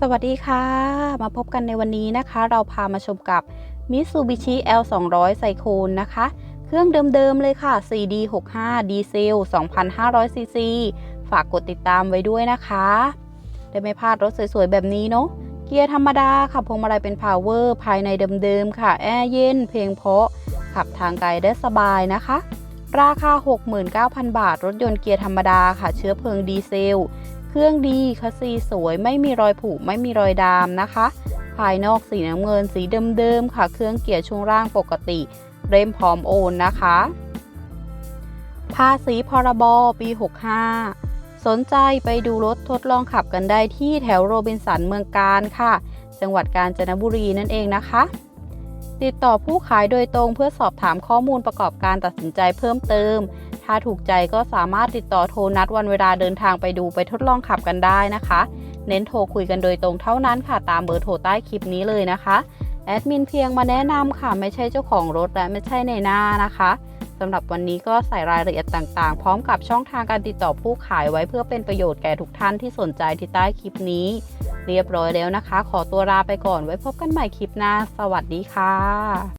สวัสดีค่ะ มาพบกันในวันนี้นะคะ เราพามาชมกับ Mitsubishi L 2 0 0 ไซโคนนะคะ เครื่องเดิมๆเลยค่ะ 4D65 ดีเซล 2,500ซีซีฝากกดติดตามไว้ด้วยนะคะ ได้ไม่พลาดรถสวยๆ แบบนี้เนาะเกียร์ธรรมดาค่ะพวงมาลัยเป็น Power ภายในเดิมๆค่ะ แอร์เย็น เพลงเพราะ ขับทางไกลได้สบายนะคะ ราคา 69,000 บาท รถยนต์เกียร์ธรรมดาค่ะ เชื้อเพลิงดีเซล เครื่องดีคัสซีสวยไม่มีรอยผุไม่มีรอยดามนะคะ ภายนอกสีน้ำเงินสีเดิมๆค่ะ เครื่องเกียร์ช่วงล่างปกติ เริ่มพร้อมโอนนะคะ ภาษีพรบปี 65 สนใจไปดูรถทดลองขับกันได้ที่แถวโรบินสันเมืองการค่ะ จังหวัดกาญจนบุรีนั่นเองนะคะ ติดต่อผู้ขายโดยตรงเพื่อสอบถามข้อมูลประกอบการตัดสินใจเพิ่มเติม ถ้าถูกใจก็สามารถติดต่อโทรนัดวันเวลาเดินทางไปดูไปทดลองขับกันได้นะคะ เน้นโทรคุยกันโดยตรงเท่านั้นค่ะตามเบอร์โทรใต้คลิปนี้เลยนะคะแอดมินเพียงมาแนะนำค่ะไม่ใช่เจ้าของรถและไม่ใช่ในหน้านะคะ สำหรับวันนี้ก็ใส่รายละเอียดต่างๆ พร้อมกับช่องทางการติดต่อผู้ขายไว้เพื่อเป็นประโยชน์แก่ทุกท่านที่สนใจที่ใต้คลิปนี้ เรียบร้อยแล้วนะคะ ขอตัวลาไปก่อนไว้พบกันใหม่คลิปหน้า สวัสดีค่ะ